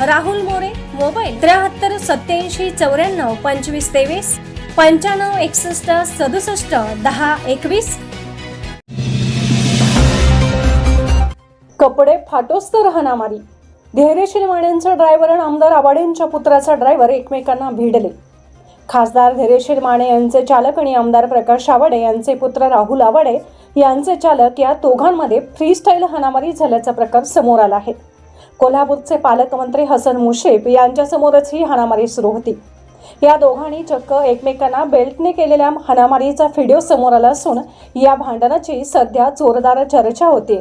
Rahul More mobile त्र्याहत्तर सत्याऐंशी चौऱ्याण्णव पंचवीस तेवीस पंच्याण्णव एकसष्ट सदुसष्ट दहा एकवीस. कपडे फाटोस्त रहनामारी. हाणामारी धैर्यशील माण्यांचा ड्रायव्हर आणि आमदार आबाडेंच्या पुत्राचा ड्रायव्हर एकमेकांना भिडले. खासदार धैर्यशील माने यांचे चालक आणि आमदार प्रकाश आवाडे यांचे पुत्र राहुल आवाडे यांचे चालक या दोघांमध्ये फ्रीस्टाईल हाणामारी झाल्याचा प्रकार समोर आला आहे. कोल्हापूरचे पालकमंत्री हसन मुशेफ यांच्यासमोरच ही हाणामारी सुरू होती. या दोघांनी चक्क एकमेकांना बेल्टने केलेल्या हाणामारीचा व्हिडिओ समोर आला असून या भांडणाची सध्या जोरदार चर्चा होते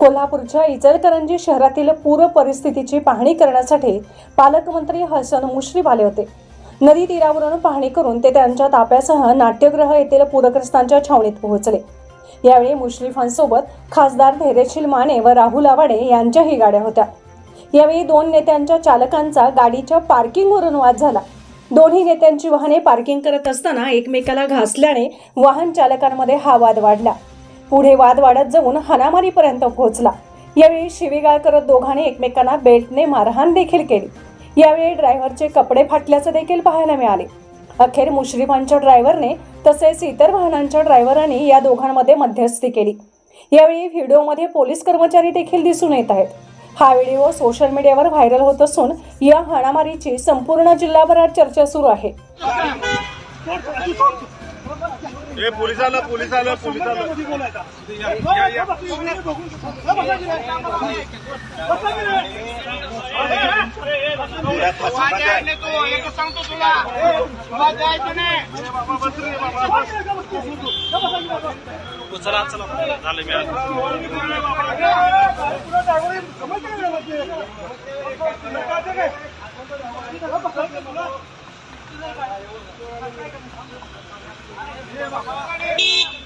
कोल्हापूरच्या इचलकरंजी शहरातील पूर परिस्थितीची पाहणी करण्यासाठी पालकमंत्री हसन मुश्रीफ आले होते. नदी तीरावरून पाहणी करून ते त्यांच्या ताप्यासह नाट्यगृह येथील पूरग्रस्तांच्या छावणीत पोहोचले. यावेळी मुश्रीफांसोबत खासदार धैर्यशील माने व राहुल आवाडे यांच्याही गाड्या होत्या. यावेळी दोन नेत्यांच्या चालकांचा गाडीच्या पार्किंगवरून वाद झाला. दोन्ही नेत्यांची वाहने पार्किंग करत असताना एकमेकाला घासल्याने वाहन चालकांमध्ये हा वाद वाढला. पुढे वाद वाढत जाऊन हनामारीपर्यंत पोहोचला. यावेळी शिवीगाळ करत दोघांनी एकमेकांना बेल्टने मारहाण देखील केली. यावेळी ड्रायव्हरचे कपडे फाटल्याचं देखील पाहायला मिळाले. अखेर मुश्रीफांच्या ड्रायव्हरने तसेच इतर वाहनांच्या ड्रायव्हरांनी या दोघांमध्ये मध्यस्थी केली. यावेळी व्हिडिओमध्ये पोलीस कर्मचारी देखील दिसून येत आहेत. हा व्हिडिओ सोशल मीडियावर व्हायरल होत असून या हाणामारीची संपूर्ण जिल्हाभरात चर्चा सुरू आहे. चला चला. झालं मी 哎，你好。